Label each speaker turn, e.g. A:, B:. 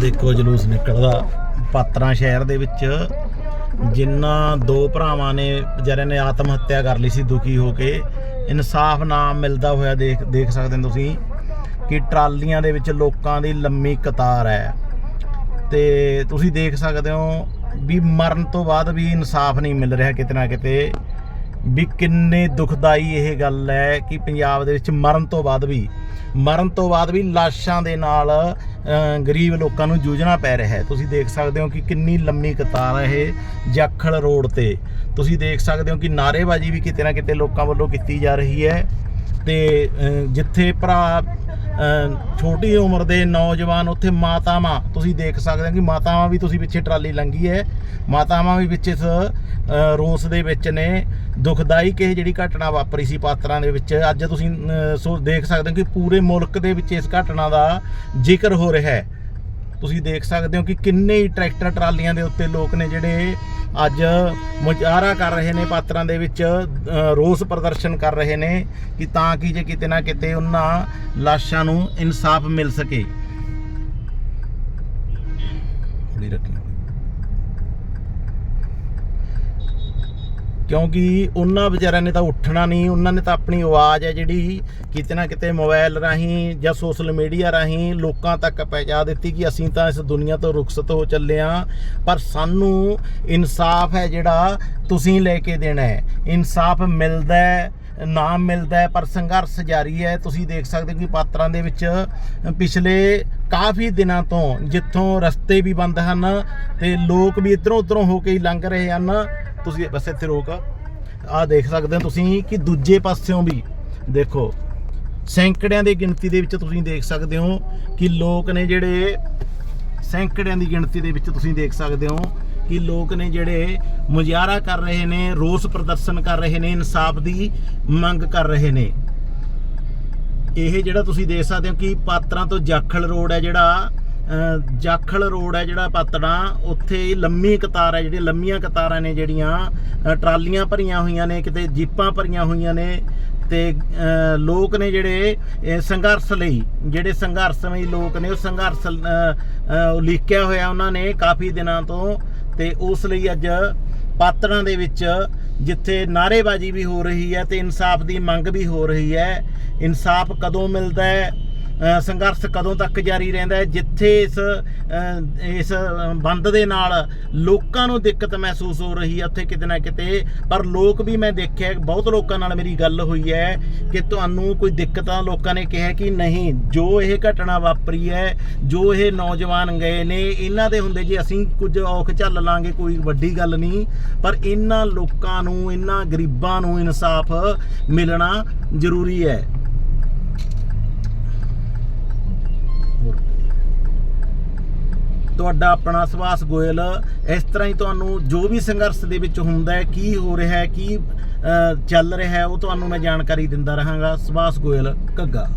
A: ਦੇਖੋ ਜਲੂਸ ਨਿਕਲਦਾ ਪਾਤਰਾਂ ਸ਼ਹਿਰ ਦੇ ਵਿੱਚ। ਜਿਨ੍ਹਾਂ ਦੋ ਭਰਾਵਾਂ ਨੇ, ਵਿਚਾਰਿਆਂ ਨੇ ਆਤਮ ਹੱਤਿਆ ਕਰ ਲਈ ਸੀ, ਦੁਖੀ ਹੋ ਕੇ। ਇਨਸਾਫ ਨਾ ਮਿਲਦਾ ਹੋਇਆ ਦੇਖ ਦੇਖ ਸਕਦੇ ਹੋ ਤੁਸੀਂ ਕਿ ਟਰਾਲੀਆਂ ਦੇ ਵਿੱਚ ਲੋਕਾਂ ਦੀ ਲੰਮੀ ਕਤਾਰ ਹੈ। ਤੇ ਤੁਸੀਂ ਦੇਖ ਸਕਦੇ ਹੋ ਵੀ ਮਰਨ ਤੋਂ ਬਾਅਦ ਵੀ ਇਨਸਾਫ ਨਹੀਂ ਮਿਲ ਰਿਹਾ ਕਿਤੇ ਨਾ ਕਿਤੇ। ਵੀ ਕਿੰਨੇ ਦੁਖਦਾਈ ਇਹ ਗੱਲ ਹੈ ਕਿ ਪੰਜਾਬ ਦੇ ਵਿੱਚ ਮਰਨ ਤੋਂ ਬਾਅਦ ਵੀ, ਮਰਨ ਤੋਂ ਬਾਅਦ ਵੀ ਲਾਸ਼ਾਂ ਦੇ ਨਾਲ ਗਰੀਬ ਲੋਕਾਂ ਨੂੰ ਜੂਝਣਾ ਪੈ ਰਿਹਾ ਹੈ। ਤੁਸੀਂ ਦੇਖ ਸਕਦੇ ਹੋ ਕਿ ਕਿੰਨੀ ਲੰਮੀ ਕਤਾਰ ਹੈ ਇਹ ਜਾਖਲ ਰੋਡ ਤੇ। ਤੁਸੀਂ ਦੇਖ ਸਕਦੇ ਹੋ ਕਿ ਨਾਰੇਬਾਜ਼ੀ ਵੀ ਕਿਤੇ ਨਾ ਕਿਤੇ ਲੋਕਾਂ ਵੱਲੋਂ ਕੀਤੀ ਜਾ ਰਹੀ ਹੈ। ਤੇ ਜਿੱਥੇ ਭਰਾ ਛੋਟੀ ਉਮਰ ਦੇ ਨੌਜਵਾਨ ਉੱਥੇ ਮਾਤਾਵਾਂ, ਤੁਸੀਂ ਦੇਖ ਸਕਦੇ ਹੋ ਕਿ ਮਾਤਾਵਾਂ ਵੀ ਤੁਸੀਂ ਪਿੱਛੇ ਟਰਾਲੀ ਲੰਗੀ ਹੈ। ਮਾਤਾਵਾਂ ਵੀ ਵਿੱਚ ਇਸ ਰੋਸ ਦੇ ਵਿੱਚ ਨੇ। ਦੁਖਦਾਈ ਕਿ ਜਿਹੜੀ ਘਟਨਾ ਵਾਪਰੀ ਸੀ ਪਾਤਰਾਂ ਦੇ ਵਿੱਚ। ਅੱਜ ਤੁਸੀਂ ਸੋ, ਦੇਖ ਸਕਦੇ ਹੋ ਕਿ ਪੂਰੇ ਮੁਲਕ ਦੇ ਵਿੱਚ ਇਸ ਘਟਨਾ ਦਾ ਜ਼ਿਕਰ ਹੋ ਰਿਹਾ ਹੈ। ਤੁਸੀਂ ਦੇਖ ਸਕਦੇ ਹੋ ਕਿ ਕਿੰਨੇ ਹੀ ਟਰੈਕਟਰ ਟਰਾਲੀਆਂ ਦੇ ਉੱਤੇ ਲੋਕ ਨੇ ਜਿਹੜੇ ਅੱਜ ਮੁਜ਼ਾਹਰਾ ਕਰ ਰਹੇ ਨੇ, ਪਾਤਰਾਂ ਦੇ ਵਿੱਚ ਰੋਸ ਪ੍ਰਦਰਸ਼ਨ ਕਰ ਰਹੇ ਨੇ ਕਿ ਤਾਂ ਕਿ ਜੇ ਕਿਤੇ ਨਾ ਕਿਤੇ ਉਹਨਾਂ ਲਾਸ਼ਾਂ ਨੂੰ ਇਨਸਾਫ ਮਿਲ ਸਕੇ। ਹੌਲੀ ਰੱਖੀ। ਕਿਉਂਕਿ ਉਹਨਾਂ ਵਿਚਾਰਿਆਂ ਨੇ ਤਾਂ ਉੱਠਣਾ ਨਹੀਂ, ਉਹਨਾਂ ਨੇ ਤਾਂ ਆਪਣੀ ਆਵਾਜ਼ ਹੈ ਜਿਹੜੀ ਕਿਤੇ ਨਾ ਕਿਤੇ ਮੋਬਾਈਲ ਰਾਹੀਂ ਜਾਂ ਸੋਸ਼ਲ ਮੀਡੀਆ ਰਾਹੀਂ ਲੋਕਾਂ ਤੱਕ ਪਹੁੰਚਾ ਦਿੱਤੀ ਕਿ ਅਸੀਂ ਤਾਂ ਇਸ ਦੁਨੀਆ ਤੋਂ ਰੁਖਸਤ ਹੋ ਚੱਲੇ ਹਾਂ। ਪਰ ਸਾਨੂੰ ਇਨਸਾਫ ਹੈ ਜਿਹੜਾ ਤੁਸੀਂ ਲੈ ਕੇ ਦੇਣਾ ਹੈ। ਇਨਸਾਫ ਮਿਲਦਾ ਹੈ ਨਾ ਮਿਲਦਾ ਹੈ, ਪਰ ਸੰਘਰਸ਼ ਜਾਰੀ ਹੈ। ਤੁਸੀਂ ਦੇਖ ਸਕਦੇ ਹੋ ਕਿ ਪਾਤਰਾਂ ਦੇ ਵਿੱਚ ਪਿਛਲੇ ਕਾਫੀ ਦਿਨਾਂ ਤੋਂ ਜਿੱਥੋਂ ਰਸਤੇ ਵੀ ਬੰਦ ਹਨ ਤੇ ਲੋਕ ਵੀ ਇਧਰੋਂ ਉਧਰੋਂ ਹੋ ਕੇ ਲੰਘ ਰਹੇ ਹਨ। ਤੁਸੀਂ ਬਸ ਇੱਥੇ ਰੋਕ ਆ। ਦੇਖ ਸਕਦੇ ਹੋ ਤੁਸੀਂ ਕਿ ਦੂਜੇ ਪਾਸਿਓਂ ਵੀ ਦੇਖੋ, ਸੈਂਕੜਿਆਂ ਦੀ ਗਿਣਤੀ ਦੇ ਵਿੱਚ ਤੁਸੀਂ ਦੇਖ ਸਕਦੇ ਹੋ ਕਿ ਲੋਕ ਨੇ ਜਿਹੜੇ ਸੈਂਕੜਿਆਂ ਦੀ ਗਿਣਤੀ ਦੇ ਵਿੱਚ ਤੁਸੀਂ ਦੇਖ ਸਕਦੇ ਹੋ ਕਿ ਲੋਕ ਨੇ ਜਿਹੜੇ ਮੁਜ਼ਾਹਰਾ ਕਰ ਰਹੇ ਨੇ, ਰੋਸ ਪ੍ਰਦਰਸ਼ਨ ਕਰ ਰਹੇ ਨੇ, ਇਨਸਾਫ ਦੀ ਮੰਗ ਕਰ ਰਹੇ ਨੇ। ਇਹ ਜਿਹੜਾ ਤੁਸੀਂ ਦੇਖ ਸਕਦੇ ਹੋ ਕਿ ਪਾਤਰਾਂ ਤੋਂ ਜਾਖਲ ਰੋਡ ਹੈ ਜਿਹੜਾ ਜਾਖਲ ਰੋਡ ਹੈ ਜਿਹੜਾ ਪਾਤੜਾ ਉੱਥੇ ਲੰਮੀ ਕਤਾਰ ਹੈ ਜਿਹੜੀ ਲੰਮੀਆਂ ਕਤਾਰਾਂ ਨੇ ਜਿਹੜੀਆਂ ਟਰਾਲੀਆਂ ਭਰੀਆਂ ਹੋਈਆਂ ਨੇ, ਕਿਤੇ ਜੀਪਾਂ ਭਰੀਆਂ ਹੋਈਆਂ ਨੇ, ਤੇ ਲੋਕ ਨੇ ਜਿਹੜੇ ਸੰਘਰਸ਼ ਲਈ, ਜਿਹੜੇ ਸੰਘਰਸ਼ਮਈ ਲੋਕ ਨੇ, ਉਹ ਸੰਘਰਸ਼ ਉਲੀਕਿਆ ਹੋਇਆ ਉਹਨਾਂ ਨੇ ਕਾਫੀ ਦਿਨਾਂ ਤੋਂ, ਤੇ ਉਸ ਲਈ ਅੱਜ ਪਾਤੜਾਂ ਦੇ ਵਿੱਚ ਜਿੱਥੇ ਨਾਰੇਬਾਜ਼ੀ ਵੀ ਹੋ ਰਹੀ ਹੈ ਤੇ ਇਨਸਾਫ ਦੀ ਮੰਗ ਵੀ ਹੋ ਰਹੀ ਹੈ, ਇਨਸਾਫ ਕਦੋਂ ਮਿਲਦਾ ਹੈ ਸੰਘਰਸ਼ ਕਦੋਂ ਤੱਕ ਜਾਰੀ ਰਹਿੰਦਾ ਹੈ? ਜਿੱਥੇ ਇਸ ਇਸ ਬੰਦ ਦੇ ਨਾਲ ਲੋਕਾਂ ਨੂੰ ਦਿੱਕਤ ਮਹਿਸੂਸ ਹੋ ਰਹੀ ਹੈ, ਉੱਥੇ ਕਿਤੇ ਨਾ ਕਿਤੇ। ਪਰ ਲੋਕ ਵੀ ਮੈਂ ਦੇਖਿਆ, ਬਹੁਤ ਲੋਕਾਂ ਨਾਲ ਮੇਰੀ ਗੱਲ ਹੋਈ ਹੈ ਕਿ ਤੁਹਾਨੂੰ ਕੋਈ ਦਿੱਕਤਾਂ ਲੋਕਾਂ ਨੇ ਕਿਹਾ ਕਿ ਨਹੀਂ, ਜੋ ਇਹ ਘਟਨਾ ਵਾਪਰੀ ਹੈ, ਜੋ ਇਹ ਨੌਜਵਾਨ ਗਏ ਨੇ, ਇਹਨਾਂ ਦੇ ਹੁੰਦੇ ਜੇ ਅਸੀਂ ਕੁਝ ਔਖ ਝੱਲ ਲਾਂਗੇ, ਕੋਈ ਵੱਡੀ ਗੱਲ ਨਹੀਂ। ਪਰ ਇਹਨਾਂ ਲੋਕਾਂ ਨੂੰ, ਇਹਨਾਂ ਗਰੀਬਾਂ ਨੂੰ ਇਨਸਾਫ ਮਿਲਣਾ ਜ਼ਰੂਰੀ ਹੈ। ਤੁਹਾਡਾ ਆਪਣਾ ਸੁਭਾਸ਼ ਗੋਇਲ, ਇਸ ਤਰ੍ਹਾਂ ਹੀ ਤੁਹਾਨੂੰ ਜੋ ਵੀ ਸੰਘਰਸ਼ ਦੇ ਵਿੱਚ ਹੁੰਦਾ ਹੈ, ਕੀ ਹੋ ਰਿਹਾ ਹੈ, ਕੀ ਚੱਲ ਰਿਹਾ ਹੈ, ਉਹ ਤੁਹਾਨੂੰ ਮੈਂ ਜਾਣਕਾਰੀ ਦਿੰਦਾ ਰਹਾਂਗਾ। ਸੁਭਾਸ਼ ਗੋਇਲ, ਘੱਗਾ।